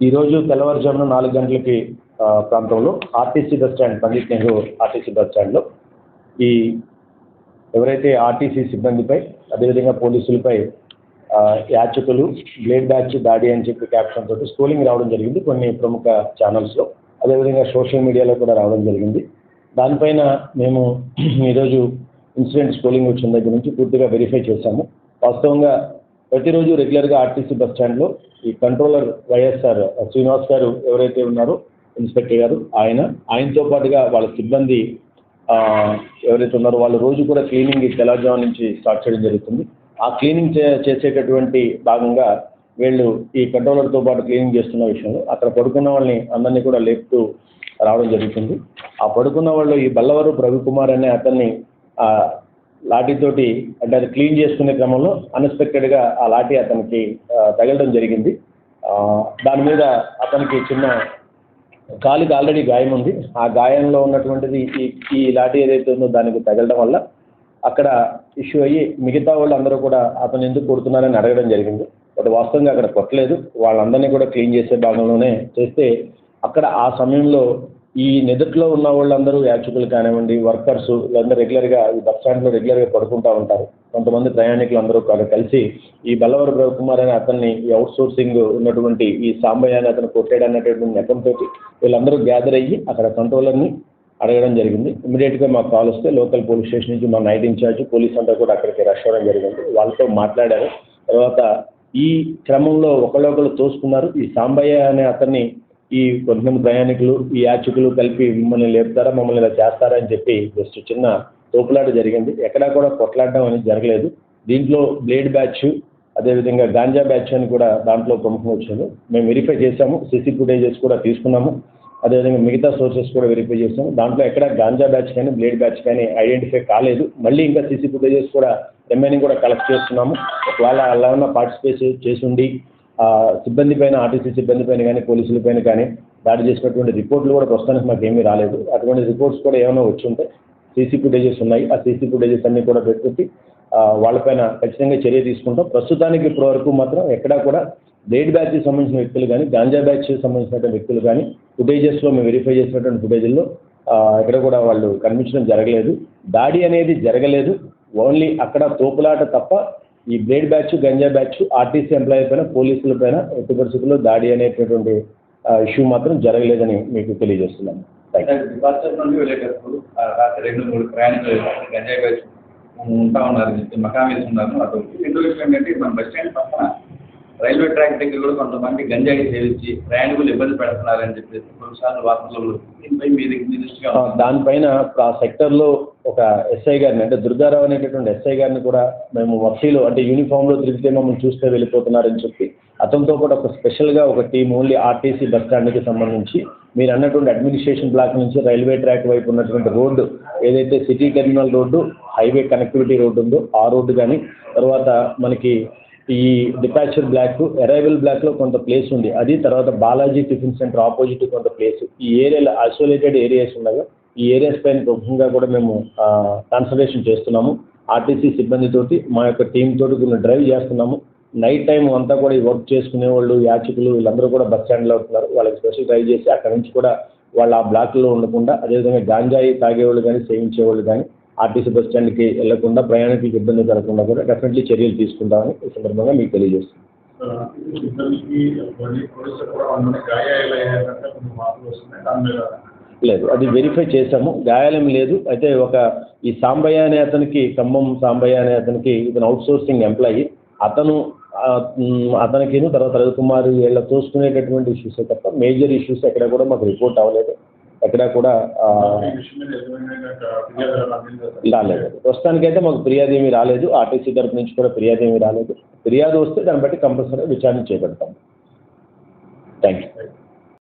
ఈరోజు తెల్లవారుజామున నాలుగు గంటలకి ప్రాంతంలో RTC bus stand Pandit Nehru RTC bus స్టాండ్లో ఈ ఎవరైతే ఆర్టీసీ సిబ్బందిపై అదేవిధంగా పోలీసులపై యాచకులు బ్లేడ్ బ్యాచ్ దాడి అని చెప్పి క్యాప్షన్ తోటి స్క్రోలింగ్ రావడం జరిగింది కొన్ని ప్రముఖ ఛానల్స్లో. అదేవిధంగా సోషల్ మీడియాలో కూడా రావడం జరిగింది. దానిపైన మేము ఈరోజు ఇన్సిడెంట్ స్క్రోలింగ్ వచ్చిన దగ్గర నుంచి పూర్తిగా వెరిఫై చేశాము. వాస్తవంగా ప్రతిరోజు రెగ్యులర్గా ఆర్టీసీ బస్ స్టాండ్లో ఈ కంట్రోలర్ వైఎస్ఆర్ శ్రీనివాస్ గారు ఎవరైతే ఉన్నారో ఇన్స్పెక్టర్ గారు ఆయన ఆయనతో పాటుగా వాళ్ళ సిబ్బంది ఎవరైతే ఉన్నారో వాళ్ళు రోజు కూడా క్లీనింగ్ ఈ నుంచి స్టార్ట్ చేయడం జరుగుతుంది. ఆ క్లీనింగ్ చే చేసేటటువంటి భాగంగా వీళ్ళు ఈ కంట్రోలర్తో పాటు క్లీనింగ్ చేస్తున్న విషయంలో అక్కడ పడుకున్న వాళ్ళని అందరినీ కూడా లేపుతూ రావడం జరుగుతుంది. ఆ పడుకున్న వాళ్ళు ఈ బల్లవరు రవికుమార్ అనే అతన్ని లాఠీతోటి అంటే అది క్లీన్ చేసుకునే క్రమంలో అన్ఎక్స్పెక్టెడ్గా ఆ లాఠీ అతనికి తగలడం జరిగింది. దాని మీద అతనికి చిన్న కాలికి ఆల్రెడీ గాయం ఉంది. ఆ గాయంలో ఉన్నటువంటిది ఈ ఈ లాఠీ ఏదైతే ఉందో దానికి తగలడం వల్ల అక్కడ ఇష్యూ అయ్యి మిగతా వాళ్ళు అందరూ కూడా అతను ఎందుకు కొడుతున్నారని అడగడం జరిగింది. బట్ వాస్తవంగా అక్కడ కొట్టలేదు. వాళ్ళందరినీ కూడా క్లీన్ చేసే భాగంలోనే చేస్తే అక్కడ ఆ సమయంలో ఈ నిదుట్లో ఉన్న వాళ్ళందరూ యాత్రికులు కానివ్వండి వర్కర్స్ వీళ్ళందరూ రెగ్యులర్గా ఈ బస్ స్టాండ్లో రెగ్యులర్గా పడుకుంటూ ఉంటారు. కొంతమంది ప్రయాణికులు అందరూ కూడా కలిసి ఈ బల్లవర రవికుమార్ అనే అతన్ని ఈ అవుట్ సోర్సింగ్ ఉన్నటువంటి ఈ సాంబయ్య అని అతను కొట్టాడన్నటువంటి నెపంతో వీళ్ళందరూ గ్యాదర్ అయ్యి అక్కడ కంట్రోలర్ని అడగడం జరిగింది. ఇమీడియట్గా మాకు కాల్ వస్తే లోకల్ పోలీస్ స్టేషన్ నుంచి మా నైట్ ఇన్ఛార్జ్ పోలీస్ అంతా కూడా అక్కడికి రష్ అవ్వడం జరిగింది. వాళ్ళతో మాట్లాడారు. తర్వాత ఈ క్రమంలో ఒకళ్ళొకళ్ళు తోసుకున్నారు. ఈ సాంబయ్య అనే అతన్ని ఈ కొంతమంది ప్రయాణికులు ఈ యాచకులు కలిపి మిమ్మల్ని లేపుతారా మమ్మల్ని ఇలా చేస్తారా అని చెప్పి జస్ట్ చిన్న తోపులాట జరిగింది. ఎక్కడా కూడా కొట్లాడడం అనేది జరగలేదు. దీంట్లో బ్లేడ్ బ్యాచ్ అదేవిధంగా గాంజా బ్యాచ్ అని కూడా దాంట్లో ప్రముఖం వచ్చింది. మేము వెరిఫై చేశాము. సిసి ఫుటేజెస్ కూడా తీసుకున్నాము. అదేవిధంగా మిగతా సోర్సెస్ కూడా వెరిఫై చేసాము దాంట్లో ఎక్కడ గాంజా బ్యాచ్ కానీ బ్లేడ్ బ్యాచ్ కానీ ఐడెంటిఫై కాలేదు. మళ్ళీ ఇంకా సీసీ ఫుటేజెస్ కూడా రిమైనింగ్ కూడా కలెక్ట్ చేస్తున్నాము. ఒకవేళ అలా ఉన్న పార్టిసిపేట్ చేసి ఉండి సిబ్బంది పైన ఆర్టీసీ సిబ్బంది పైన కానీ పోలీసుల పైన కానీ దాడి చేసినటువంటి రిపోర్ట్లు కూడా ప్రస్తుతానికి మాకు ఏమీ రాలేదు. అటువంటి రిపోర్ట్స్ కూడా ఏమైనా వచ్చి ఉంటే సీసీ ఫుటేజెస్ ఉన్నాయి. ఆ సీసీ ఫుటేజెస్ అన్ని కూడా పెట్టుకుంటే వాళ్ళపైన ఖచ్చితంగా చర్య తీసుకుంటాం. ప్రస్తుతానికి ఇప్పటి వరకు మాత్రం ఎక్కడా కూడా డేట్ బ్యాచ్కి సంబంధించిన వ్యక్తులు కానీ గాంజా బ్యాచ్కి సంబంధించినటువంటి వ్యక్తులు కానీ ఫుటేజెస్లో మేము వెరిఫై చేసినటువంటి ఫుటేజ్లో ఎక్కడ కూడా వాళ్ళు కనిపించడం జరగలేదు. దాడి అనేది జరగలేదు. ఓన్లీ అక్కడ తోపులాట తప్ప ఈ blade batch ganja batch RTC employee పైన పోలీసుల పైన ఎట్టి పరిస్థితుల్లో దాడి అనేటటువంటి ఇష్యూ మాత్రం జరగలేదని మీకు తెలియజేస్తున్నాను రెండు మూడు ప్రయాణికులు గంజాయి వేసి ఉంటా ఉన్నారు చెప్పి మకాం వేసి ఉన్నారు. అటు రెండో విషయం ఏంటంటే మన బస్ స్టాండ్ పక్కన రైల్వే ట్రాక్ దగ్గర కూడా కొంతమంది గంజాయి సేవించి ప్రయాణికులు ఇబ్బంది పెడుతున్నారని చెప్పేసి కొన్నిసార్లు వార్తల్లో దీనిపై మీ దృష్టిగా దానిపైన ఆ సెక్టర్లో ఒక ఎస్ఐ గారిని అంటే దుర్గారావు అనేటటువంటి ఎస్ఐ గారిని కూడా మేము వర్సీలో అంటే యూనిఫామ్లో తిరిగితే మమ్మల్ని చూస్తే వెళ్ళిపోతున్నారని చెప్పి అతనితో కూడా ఒక స్పెషల్గా ఒక టీం ఓన్లీ ఆర్టీసీ బస్ స్టాండ్కి సంబంధించి మీరు అన్నటువంటి అడ్మినిస్ట్రేషన్ బ్లాక్ నుంచి రైల్వే ట్రాక్ వైపు ఉన్నటువంటి రోడ్డు ఏదైతే city terminal road highway connectivity road ఉందో ఆ రోడ్డు కానీ తర్వాత మనకి ఈ డిపాచర్ బ్లాక్ అరైవల్ బ్లాక్లో కొంత ప్లేస్ ఉంది. అది తర్వాత బాలాజీ టిఫిన్ సెంటర్ ఆపోజిట్ కొంత ప్లేస్ ఈ ఏరియాలో ఐసోలేటెడ్ ఏరియాస్ ఉన్నాయో ఈ ఏరియాస్ పైన ప్రముఖంగా కూడా మేము కాన్సన్ట్రేషన్ చేస్తున్నాము. ఆర్టీసీ సిబ్బందితోటి మా యొక్క టీం తోటి కొన్ని డ్రైవ్ చేస్తున్నాము. నైట్ టైం అంతా కూడా ఈ వర్క్ చేసుకునే వాళ్ళు యాచకులు వీళ్ళందరూ కూడా బస్ స్టాండ్లో ఉంటున్నారు వాళ్ళకి స్పెషల్ డ్రైవ్ చేసి అక్కడ నుంచి కూడా వాళ్ళు ఆ బ్లాక్లో ఉండకుండా అదేవిధంగా గాంజాయి తాగేవాళ్ళు కానీ సేవించేవాళ్ళు కానీ ఆర్టీసీ బస్ స్టాండ్కి వెళ్ళకుండా ప్రయాణికులకు ఇబ్బంది కలగకుండా కూడా డెఫినెట్లీ చర్యలు తీసుకుంటామని ఈ సందర్భంగా మీకు తెలియజేస్తున్నాను ఇద్దరికి లేదు. అది వెరిఫై చేశాము. గాయాలేం లేదు. అయితే ఒక ఈ సాంబయ్య అనే అతనికి ఖమ్మం సాంబయ్య అనే అతనికి ఇతను అవుట్ సోర్సింగ్ ఎంప్లాయీ అతను అతనికి అతనికిను తర్వాత రవికుమార్ వీళ్ళ చూసుకునేటటువంటి ఇష్యూస్ తప్ప మేజర్ ఇష్యూస్ ఎక్కడ కూడా మాకు రిపోర్ట్ అవ్వలేదు. ఎక్కడ కూడా రాలేదు. ప్రస్తుతానికైతే మాకు ఫిర్యాదు ఏమీ రాలేదు. ఆర్టీసీ తరపు నుంచి కూడా ఫిర్యాదు ఏమీ రాలేదు. ఫిర్యాదు వస్తే దాన్ని బట్టి కంపల్సరీ విచారణ చేపడతాం థ్యాంక్ యూ